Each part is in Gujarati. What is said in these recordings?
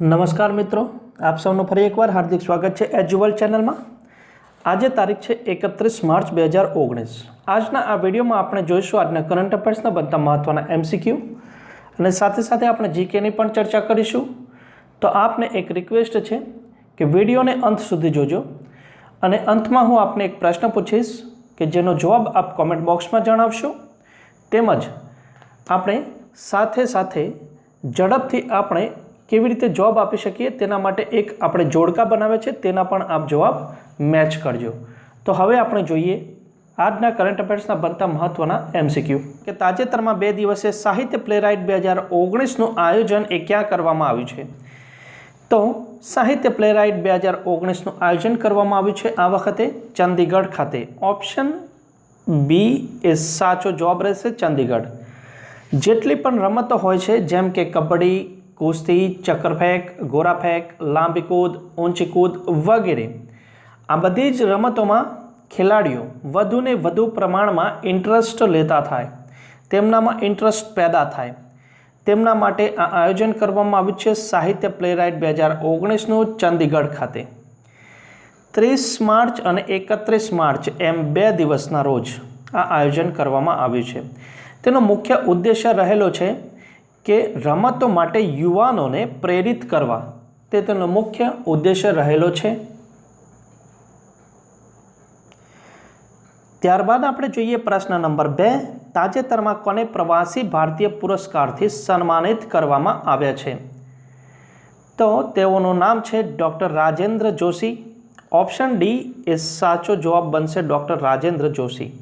નમસ્કાર મિત્રો, આપ સૌનું ફરી એકવાર હાર્દિક સ્વાગત છે એજ્યુઅલ ચેનલમાં આજે તારીખ છે એકત્રીસ માર્ચ બે હજાર ઓગણીસ. આજના આ વિડીયોમાં આપણે જોઈશું આજના કરંટ અફેર્સના બધા મહત્ત્વના એમસીક્યુ અને સાથે સાથે આપણે જીકેની પણ ચર્ચા કરીશું. તો આપને એક રિક્વેસ્ટ છે કે વિડીયોને અંત સુધી જોજો અને અંતમાં હું આપને એક પ્રશ્ન પૂછીશ કે જેનો જવાબ આપ કોમેન્ટ બોક્સમાં જણાવશો. તેમજ આપણે સાથે સાથે ઝડપથી આપણે કેવી રીતે જોબ આપી શકીએ તેના માટે એક આપણે જોડકા બનાવે છે, તેના પણ આપ જવાબ મેચ કરજો. તો હવે આપણે જોઈએ આજના કરંટ અફેર્સના બનતા મહત્ત્વના એમસીક્યુ કે તાજેતરમાં બે દિવસે સાહિત્ય પ્લેરાઇટ બે હજાર ઓગણીસનું આયોજન એ ક્યાં કરવામાં આવ્યું છે? તો સાહિત્ય પ્લેરાઇટ બે હજાર ઓગણીસનું આયોજન કરવામાં આવ્યું છે આ વખતે ચંદીગઢ ખાતે. ઓપ્શન બી એ સાચો જવાબ રહેશે ચંદીગઢ. જેટલી પણ રમતો હોય છે, જેમ કે કબડ્ડી કુસ્તી, ચક્કરફેંક, ગોરાફેંક, લાંબી કૂદ, ઊંચી કૂદ વગેરે. આ બધી જ રમતોમાં ખેલાડીઓ વધુને વધુ પ્રમાણમાં ઇન્ટરેસ્ટ લેતા થાય. તેમનામાં ઇન્ટરેસ્ટ પેદા થાય. તેમના માટે આ આયોજન કરવામાં આવ્યું છે સાહિત્ય પ્લેરાઇટ બે હજાર ઓગણીસનું ચંદીગઢ ખાતે. ત્રીસ માર્ચ અને એકત્રીસ માર્ચ એમ બે દિવસના રોજ આ આયોજન કરવામાં આવ્યું છે. તેનો મુખ્ય ઉદ્દેશ્ય રહેલો છે કે રમતો માટે યુવાનોને પ્રેરિત કરવા. તે તેનો મુખ્ય ઉદ્દેશ્ય રહેલો છે. ત્યારબાદ આપણે જોઈએ પ્રશ્ન નંબર બે. તાજેતરમાં કોને પ્રવાસી ભારતીય પુરસ્કારથી સન્માનિત કરવામાં આવ્યા છે? તો તેઓનું નામ છે doctor Rajendra Joshi. Option D એ સાચો જવાબ બનશે ડૉક્ટર રાજેન્દ્ર જોશી.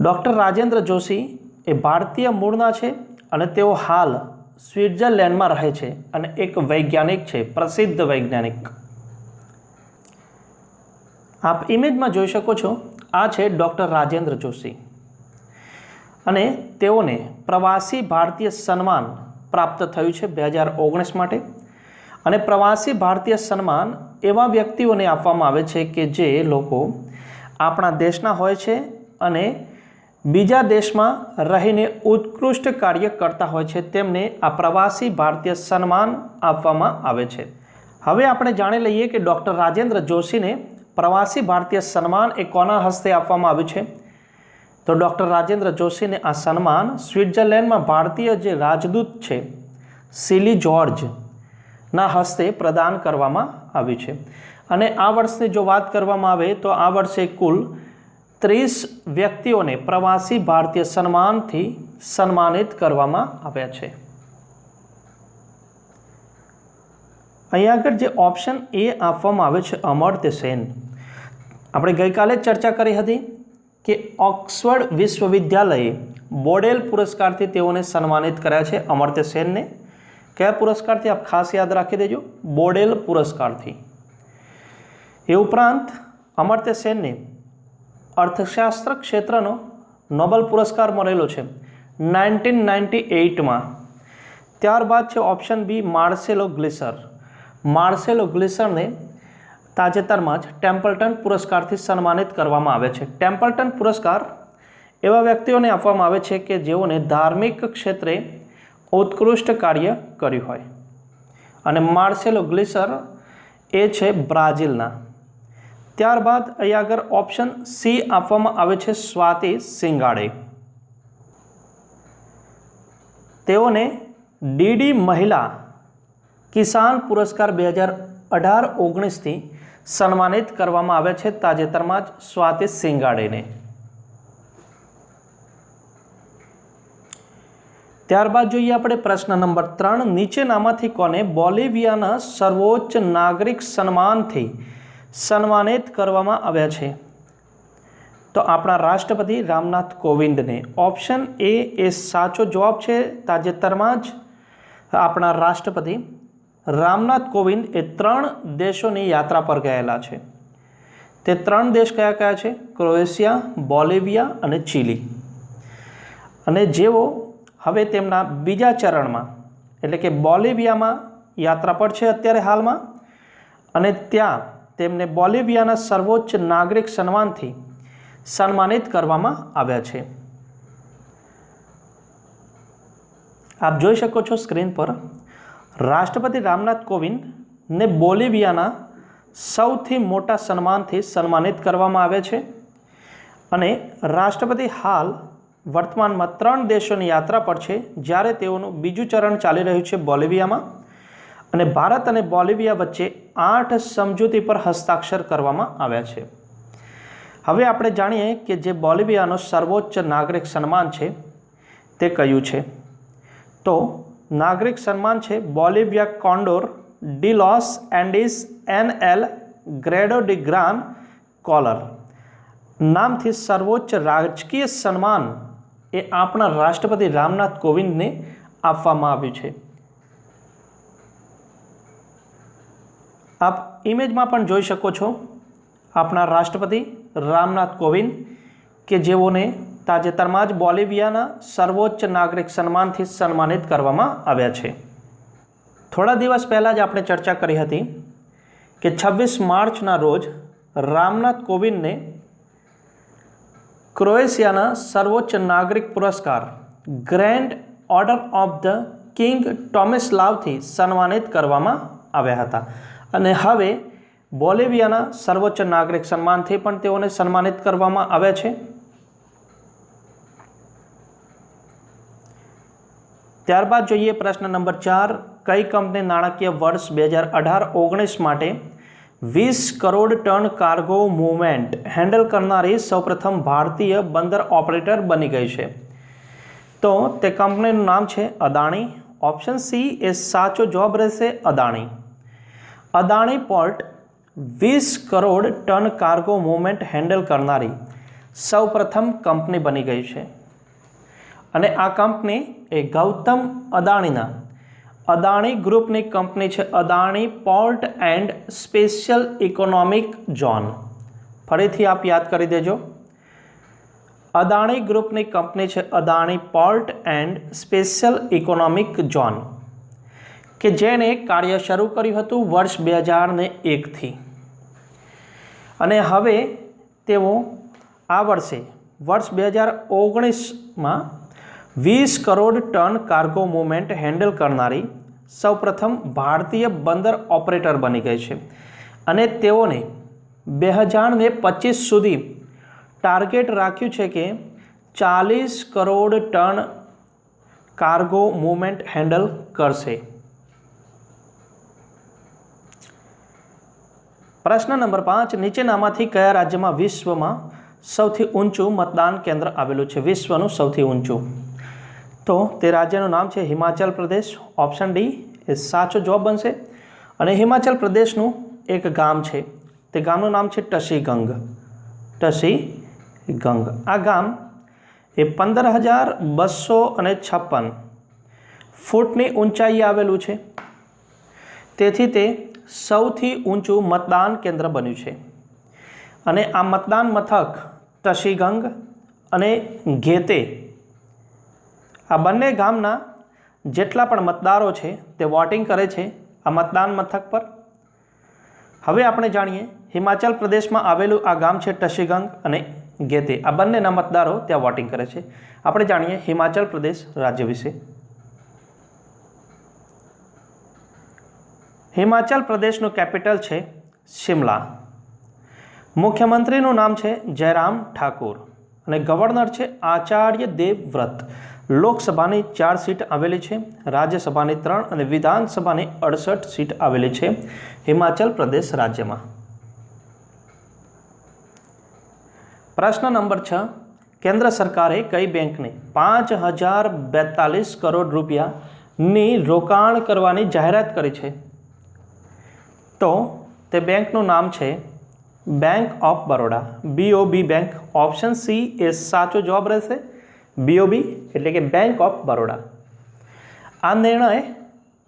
ડૉક્ટર રાજેન્દ્ર જોશી એ ભારતીય મૂળના છે. અને તેઓ હાલ સ્વિટ્ઝરલેન્ડમાં રહે છે અને એક વૈજ્ઞાનિક છે, પ્રસિદ્ધ વૈજ્ઞાનિક. આપ ઇમેજમાં જોઈ શકો છો, આ છે ડૉક્ટર રાજેન્દ્ર જોશી. અને તેઓને પ્રવાસી ભારતીય સન્માન પ્રાપ્ત થયું છે બે હજાર ઓગણીસ માટે. અને પ્રવાસી ભારતીય સન્માન એવા વ્યક્તિઓને આપવામાં આવે છે કે જે લોકો આપણા દેશના હોય છે અને બીજા દેશમાં રહીને ઉત્કૃષ્ટ કાર્ય કરતા હોય છે, તેમને આ પ્રવાસી ભારતીય સન્માન આપવામાં આવે છે. હવે આપણે જાણી લઈએ કે ડૉક્ટર રાજેન્દ્ર જોશીને પ્રવાસી ભારતીય સન્માન એ કોના હસ્તે આપવામાં આવ્યું છે? તો ડૉક્ટર રાજેન્દ્ર જોશીને આ સન્માન સ્વિટ્ઝરલેન્ડમાં ભારતીય જે રાજદૂત છે, સિલી જોર્જ ના હસ્તે પ્રદાન કરવામાં આવ્યું છે. અને આ વર્ષની જો વાત કરવામાં આવે, તો આ વર્ષે કુલ ત્રીસ વ્યક્તિઓને પ્રવાસી ભારતીય સન્માનથી સન્માનિત કરવામાં આવ્યા છે. અહીંયા આગળ જે ઓપ્શન એ આપવામાં આવે છે અમર્ત્ય સેન. આપણે ગઈકાલે ચર્ચા કરી હતી કે ઓક્સફર્ડ વિશ્વવિદ્યાલયે બોડેલ પુરસ્કારથી તેઓને સન્માનિત કર્યા છે અમર્ત્ય સેનને. કયા પુરસ્કારથી આપ ખાસ યાદ રાખી દેજો? બોડેલ પુરસ્કારથી. એ ઉપરાંત અમર્ત્ય સેનને અર્થશાસ્ત્ર ક્ષેત્રનો નોબલ પુરસ્કાર મળેલો છે નાઇન્ટીન નાઇન્ટી એઇટમાં. ત્યારબાદ છે option B Marcelo Gleiser. Marcelo ગ્લિસરને તાજેતરમાં જ ટેમ્પલ્ટન પુરસ્કારથી સન્માનિત કરવામાં આવે છે. ટેમ્પલ્ટન પુરસ્કાર એવા વ્યક્તિઓને આપવામાં આવે છે કે જેઓને ધાર્મિક ક્ષેત્રે ઉત્કૃષ્ટ કાર્ય કર્યું હોય. અને માર્સેલો ગ્લિસર એ છે બ્રાઝિલના. ત્યારબાદ અહીં આગળ ઓપ્શન સી આપવામાં આવે છે સ્વાતિ સિંગાડે. તેઓને ડીડી મહિલા કિસાન પુરસ્કાર બે હજાર અઢાર ઓગણીસથી સન્માનિત કરવામાં આવે છે તાજેતરમાં જ સ્વાતિ સિંગાડેને. ત્યારબાદ જોઈએ આપણે પ્રશ્ન નંબર ત્રણ, નીચેનામાંથી કોને બોલિવિયાના સર્વોચ્ચ નાગરિક સન્માનથી સન્માનિત કરવામાં આવ્યા છે. તો આપણા રાષ્ટ્રપતિ રામનાથ કોવિંદને ઓપ્શન એ એ સાચો જવાબ છે તાજેતરમાં જ. આપણા રાષ્ટ્રપતિ રામનાથ કોવિંદ એ ત્રણ દેશોની યાત્રા પર ગયેલા છે. તે ત્રણ દેશ કયા કયા છે? ક્રોએશિયા, બોલિવિયા અને ચીલી. અને જેઓ હવે તેમના બીજા ચરણમાં, એટલે કે બોલિવિયામાં યાત્રા પર છે અત્યારે હાલમાં. અને ત્યાં તેમને બોલિવિયાના સર્વોચ્ચ નાગરિક સન્માનથી સન્માનિત કરવામાં આવ્યા છે. આપ જોઈ શકો છો સ્ક્રીન પર રાષ્ટ્રપતિ રામનાથ કોવિંદને બોલિવિયાના સૌથી મોટા સન્માનથી સન્માનિત કરવામાં આવે છે અને રાષ્ટ્રપતિ હાલ વર્તમાનમાં ત્રણ દેશોની યાત્રા પર છે. જ્યારે તેઓનું બીજું ચરણ ચાલી રહ્યું છે બોલિવિયામાં અને ભારત અને બોલિવિયા વચ્ચે આઠ સમજૂતી પર હસ્તાક્ષર કરવામાં આવ્યા છે. હવે આપણે જાણીએ કે જે બોલિવિયાનો સર્વોચ્ચ નાગરિક સન્માન છે, તે કયું છે? તો નાગરિક સન્માન છે Bolivia Condor de los Andes en el grado de gran collar. નામથી સર્વોચ્ચ રાજકીય સન્માન એ આપણા રાષ્ટ્રપતિ રામનાથ કોવિંદને આપવામાં આવ્યું છે. આપ ઇમેજમાં પણ જોઈ શકો છો આપણા રાષ્ટ્રપતિ રામનાથ કોવિંદ કે જેઓને તાજેતરમાં જ બોલિવિયાના સર્વોચ્ચ નાગરિક સન્માનથી સન્માનિત કરવામાં આવ્યા છે. થોડા દિવસ પહેલાં જ આપણે ચર્ચા કરી હતી કે છવ્વીસ માર્ચના રોજ રામનાથ કોવિંદને ક્રોએશિયાના સર્વોચ્ચ નાગરિક પુરસ્કાર grand order of the king ટોમિસ્લાવથી સન્માનિત કરવામાં આવ્યા હતા. અને હવે બોલિવિયાના સર્વોચ્ચ નાગરિક સન્માનથી પણ તેઓને સન્માનિત કરવામાં આવે છે. ત્યારબાદ જોઈએ પ્રશ્ન નંબર ચાર, કઈ કંપની નાણાકીય વર્ષ બે હજાર અઢાર ઓગણીસ માટે વીસ crore ton cargo movement handle કરનારી સૌપ્રથમ ભારતીય બંદર ઓપરેટર બની ગઈ છે. તો તે કંપનીનું નામ છે અદાણી. ઓપ્શન સી એ સાચો જવાબ રહેશે અદાણી. અદાણી પોર્ટ વીસ crore ton cargo movement handle કરનારી સૌપ્રથમ કંપની બની ગઈ છે. અને આ કંપની એ ગૌતમ અદાણીના અદાણી ગ્રુપની કંપની છે Adani port and special economic zone. ફરીથી આપ યાદ કરી દેજો. અદાણી ગ્રુપની કંપની છે Adani port and special economic zone. કે જેણે કાર્ય શરૂ કર્યું હતું વર્ષ બે હજારને એકથી અને હવે તેઓ આ વર્ષે, વર્ષ બે હજાર ઓગણીસમાં વીસ crore ton cargo movement handle કરનારી સૌપ્રથમ ભારતીય બંદર ઓપરેટર બની ગઈ છે. અને તેઓને બે હજારને પચીસ સુધી ટાર્ગેટ રાખ્યું છે કે ચાલીસ crore ton cargo movement handle કરશે. પ્રશ્ન નંબર પાંચ, નીચેનામાંથી કયા રાજ્યમાં વિશ્વમાં સૌથી ઊંચું મતદાન કેન્દ્ર આવેલું છે? વિશ્વનું સૌથી ઊંચું. તો તે રાજ્યનું નામ છે હિમાચલ પ્રદેશ. ઓપ્શન ડી, એ સાચો જવાબ બનશે. અને હિમાચલ પ્રદેશનું એક ગામ છે. તે ગામનું નામ છે ટસીગંગ. ટસીગંગ. આ ગામ એ પંદર હજાર બસો અને છપ્પન ફૂટની ઊંચાઈએ આવેલું છે. તેથી તે સૌથી ઊંચું મતદાન કેન્દ્ર બન્યું છે. અને આ મતદાન મથક ટશીગંગ અને ઘેતે, આ બંને ગામના જેટલા પણ મતદારો છે તે વોટિંગ કરે છે આ મતદાન મથક પર. હવે આપણે જાણીએ, હિમાચલ પ્રદેશમાં આવેલું આ ગામ છે ટશીગંગ અને ગેતે આ બંનેના મતદારો ત્યાં વોટિંગ કરે છે. આપણે જાણીએ હિમાચલ પ્રદેશ રાજ્ય વિશે. હિમાચલ પ્રદેશનું કેપિટલ છે શિમલા. મુખ્યમંત્રીનું નામ છે જયરામ ઠાકુર અને ગવર્નર છે આચાર્ય દેવવ્રત. લોકસભાની ચાર સીટ આવેલી છે, રાજ્યસભાની ત્રણ અને વિધાનસભાની અડસઠ સીટ આવેલી છે હિમાચલ પ્રદેશ રાજ્યમાં. પ્રશ્ન નંબર છ, કેન્દ્ર સરકારે કઈ બેંકને પાંચ હજાર બેતાલીસ કરોડ રૂપિયાની રોકાણ કરવાની જાહેરાત કરી છે? તો તે બેંકનું નામ છે bank of Baroda BOB bank option C એ સાચો જવાબ રહેશે. બીઓબી એટલે કે બેંક ઓફ બરોડા આ નિર્ણય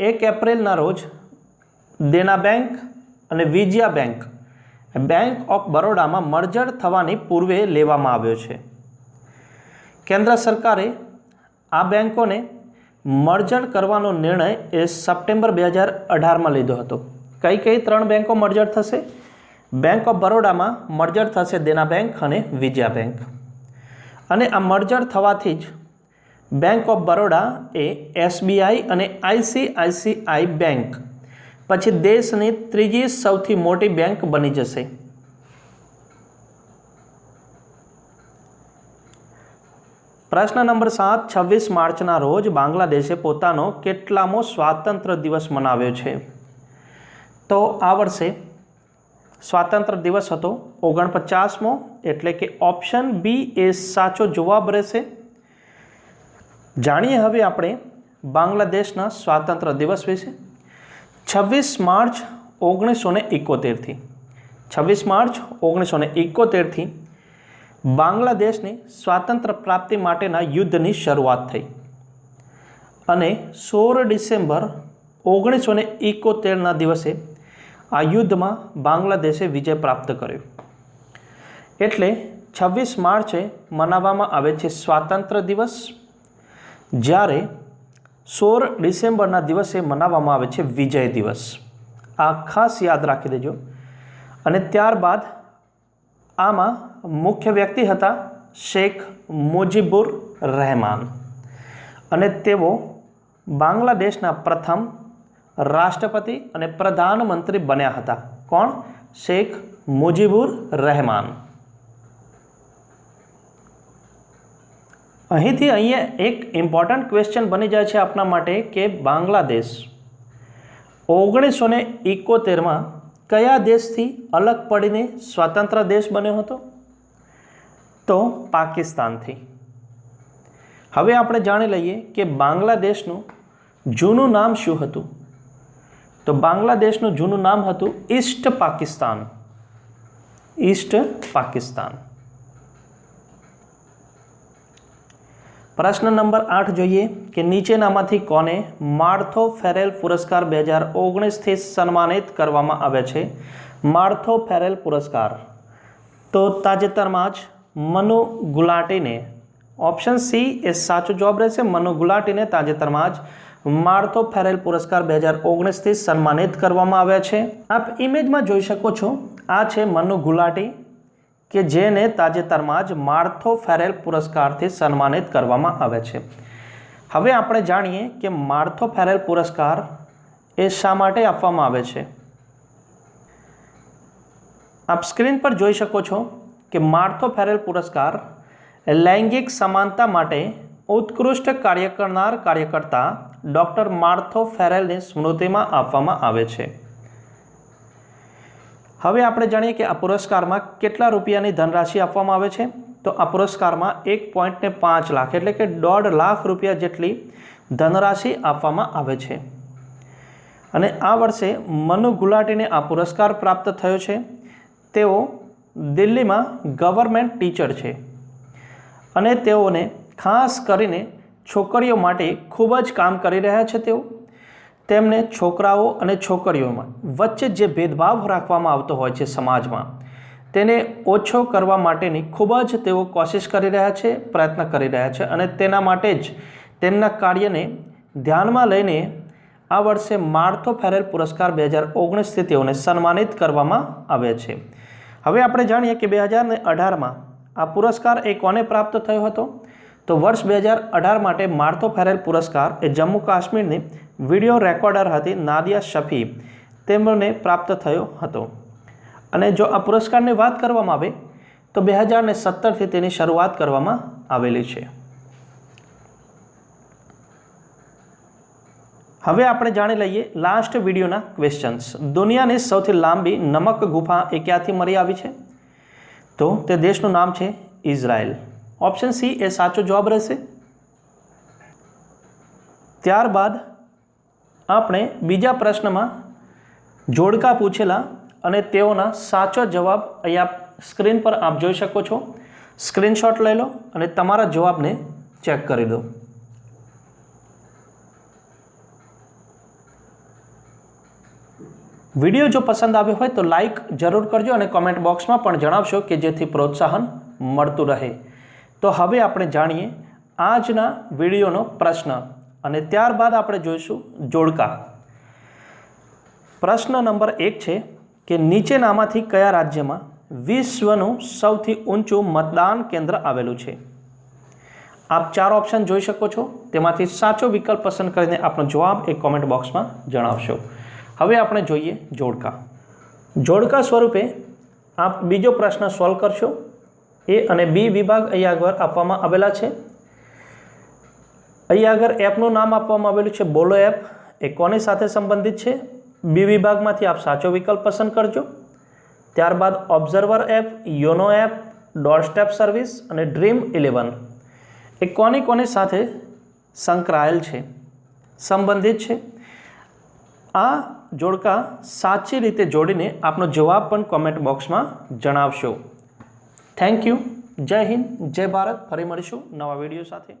એક એપ્રિલના રોજ દેના બેંક અને વિજયા બેંક બેંક ઓફ બરોડામાં મર્જર થવાની પૂર્વે લેવામાં આવ્યો છે. કેન્દ્ર સરકારે આ બેંકોને મર્જર કરવાનો નિર્ણય એ સપ્ટેમ્બર બે હજાર અઢારમાં લીધો હતો. કઈ કઈ ત્રણ બેંકો મર્જર થશે? બેંક ઓફ બરોડામાં મર્જર થશે દેના બેંક અને વિજયા બેંક અને આ મર્જર થવાથી જ બેંક ઓફ બરોડા એ એસબીઆઈ અને આઈસીઆઈસીઆઈ બેંક પછી દેશની ત્રીજી સૌથી મોટી બેંક બની જશે. પ્રશ્ન નંબર સાત, છવ્વીસ માર્ચના રોજ બાંગ્લાદેશે પોતાનો કેટલામો સ્વાતંત્ર્ય દિવસ મનાવ્યો છે? તો આ વર્ષે સ્વાતંત્ર્ય દિવસ હતો, ઓગણપચાસમો, એટલે કે ઓપ્શન બી એ સાચો જવાબ રહેશે. જાણીએ હવે આપણે બાંગ્લાદેશના સ્વાતંત્ર્ય દિવસ વિશે. છવ્વીસ માર્ચ ઓગણીસો ને એકોતેરથી. છવ્વીસ માર્ચ ઓગણીસો ને એકોતેરથી બાંગ્લાદેશની સ્વાતંત્ર્ય પ્રાપ્તિ માટેના યુદ્ધની શરૂઆત થઈ. અને સોળ ડિસેમ્બર ઓગણીસો ને એકોતેરના દિવસે આ યુદ્ધમાં બાંગ્લાદેશે વિજય પ્રાપ્ત કર્યો. એટલે છવ્વીસ માર્ચે મનાવવામાં આવે છે સ્વાતંત્ર્ય દિવસ. જ્યારે સોળ ડિસેમ્બરના દિવસે મનાવવામાં આવે છે વિજય દિવસ. આ ખાસ યાદ રાખી દેજો. અને ત્યારબાદ આમાં મુખ્ય વ્યક્તિ હતા શેખ મુજીબુર રહેમાન. અને તેઓ બાંગ્લાદેશના પ્રથમ રાષ્ટ્રપતિ અને પ્રધાનમંત્રી બન્યા હતા. કોણ? શેખ મુજીબુર રહેમાન. અહીંથી અહીંયા એક ઇમ્પોર્ટન્ટ ક્વેશ્ચન બની જાય છે આપના માટે કે બાંગ્લાદેશ ઓગણીસો ને ઇકોતેરમાં કયા દેશથી અલગ પડીને સ્વતંત્ર દેશ બન્યો હતો? તો પાકિસ્તાનથી. હવે આપણે જાણી લઈએ કે બાંગ્લાદેશનું જૂનું નામ શું હતું? તો બાંગ્લાદેશનું જૂનું નામ હતું ઈસ્ટ પાકિસ્તાન. ઈસ્ટ પાકિસ્તાન. પ્રશ્ન નંબર આઠ જોઈએ કે નીચેનામાંથી કોને માર્થો ફેરેલ પુરસ્કાર બે હજાર ઓગણીસથી સન્માનિત કરવામાં આવે છે? માર્થો ફેરેલ પુરસ્કાર. તો તાજેતરમાં જ મનુ ગુલાટીને, ઓપ્શન સી એ સાચો જવાબ રહેશે. મનુ ગુલાટીને તાજેતરમાં જ માર્થો ફેરેલ પુરસ્કાર બે હજાર ઓગણીસથી સન્માનિત કરવામાં આવ્યા છે. આપ ઇમેજમાં જોઈ શકો છો, આ છે મનુ ગુલાટી, કે જેને તાજેતરમાં જ માર્થો ફેરેલ પુરસ્કારથી સન્માનિત કરવામાં આવે છે. હવે આપણે જાણીએ કે માર્થો ફેરેલ પુરસ્કાર એ શા માટે આપવામાં આવે છે. આપ સ્ક્રીન પર જોઈ શકો છો કે માર્થો ફેરેલ પુરસ્કાર લૈંગિક સમાનતા માટે ઉત્કૃષ્ટ કાર્ય કરનાર કાર્યકર્તા ડૉક્ટર માર્થો ફેરેલની સ્મૃતિમાં આપવામાં આવે છે. હવે આપણે જાણીએ કે આ પુરસ્કારમાં કેટલા રૂપિયાની ધનરાશિ આપવામાં આવે છે? તો આ પુરસ્કારમાં એક પોઈન્ટને પાંચ લાખ એટલે કે દોઢ લાખ રૂપિયા જેટલી ધનરાશિ આપવામાં આવે છે. અને આ વર્ષે મનુ ગુલાટીને આ પુરસ્કાર પ્રાપ્ત થયો છે. તેઓ દિલ્હીમાં ગવર્મેન્ટ ટીચર છે. અને તેઓને ખાસ કરીને છોકરીઓ માટે ખૂબ જ કામ કરી રહ્યા છે તેઓ. તેમને છોકરાઓ અને છોકરીઓમાં વચ્ચે જે ભેદભાવ રાખવામાં આવતો હોય છે સમાજમાં, તેને ઓછો કરવા માટેની ખૂબ જ તેઓ કોશિશ કરી રહ્યા છે, પ્રયત્ન કરી રહ્યા છે અને તેના માટે જ તેમના કાર્યને ધ્યાનમાં લઈને આ વર્ષે માર્થો ફેરેલ પુરસ્કાર બે હજાર ઓગણીસથી તેઓને સન્માનિત કરવામાં આવે છે. હવે આપણે જાણીએ કે બે હજાર અઢારમાં આ પુરસ્કાર એ કોને પ્રાપ્ત થયો હતો? તો વર્ષ બે હજાર અઢાર માટે માર્થો ફેરેલ પુરસ્કાર એ જમ્મુ કાશ્મીરની વીડિયો રેકોર્ડર હતી નાદિયા શફી. તેમને પ્રાપ્ત થયો હતો. અને જો આ પુરસ્કારની વાત કરવામાં આવે, તો બે હજાર ને સત્તરથી તેની શરૂઆત કરવામાં આવેલી છે. હવે આપણે જાણી લઈએ લાસ્ટ વિડીયોના ક્વેશ્ચન્સ દુનિયાની સૌથી લાંબી નમક ગુફા એ ક્યાંથી મળી આવી છે? તો તે દેશનું નામ છે ઇઝરાયલ. ઓપ્શન સી એ સાચો જવાબ રહેશે. ત્યારબાદ આપણે બીજા પ્રશ્નમાં જોડકા પૂછેલા અને તેઓના સાચો જવાબ અહીંયા સ્ક્રીન પર આપ જોઈ શકો છો. સ્ક્રીનશોટ લઈ લો અને તમારા જવાબને ચેક કરી દો. વીડિયો જો પસંદ આવ્યો હોય તો લાઈક જરૂર કરજો અને કોમેન્ટ બોક્સમાં પણ જણાવશો કે જેથી પ્રોત્સાહન મળતું રહે. તો હવે આપણે જાણીએ આજના વિડીયોનો પ્રશ્ન અને ત્યારબાદ આપણે જોઈશું જોડકા. પ્રશ્ન નંબર એક છે કે નીચેનામાંથી કયા રાજ્યમાં વિશ્વનું સૌથી ઊંચું મતદાન કેન્દ્ર આવેલું છે? આપ ચાર ઓપ્શન જોઈ શકો છો. તેમાંથી સાચો વિકલ્પ પસંદ કરીને આપનો જવાબ એ કોમેન્ટ બોક્સમાં જણાવશો. હવે આપણે જોઈએ જોડકા. જોડકા સ્વરૂપે આપ બીજો પ્રશ્ન સોલ્વ કરશો. એ અને બી વિભાગ અહીં આગળ આપવામાં આવેલા છે. અહીં આગળ એપનું નામ આપવામાં આવેલું છે બોલો એપ. એ કોની સાથે સંબંધિત છે? બી વિભાગમાંથી આપ સાચો વિકલ્પ પસંદ કરજો. ત્યારબાદ observer app, YONO app, doorstep service અને ડ્રીમ ઇલેવન. એ કોની કોની સાથે સંકળાયેલ છે? સંબંધિત છે. આ જોડકા સાચી રીતે જોડીને આપનો જવાબ પણ કોમેન્ટ બોક્સમાં જણાવશો. થેન્ક યુ જય હિન્દ જય ભારત ફરી મળીશું નવા વીડિયો સાથે.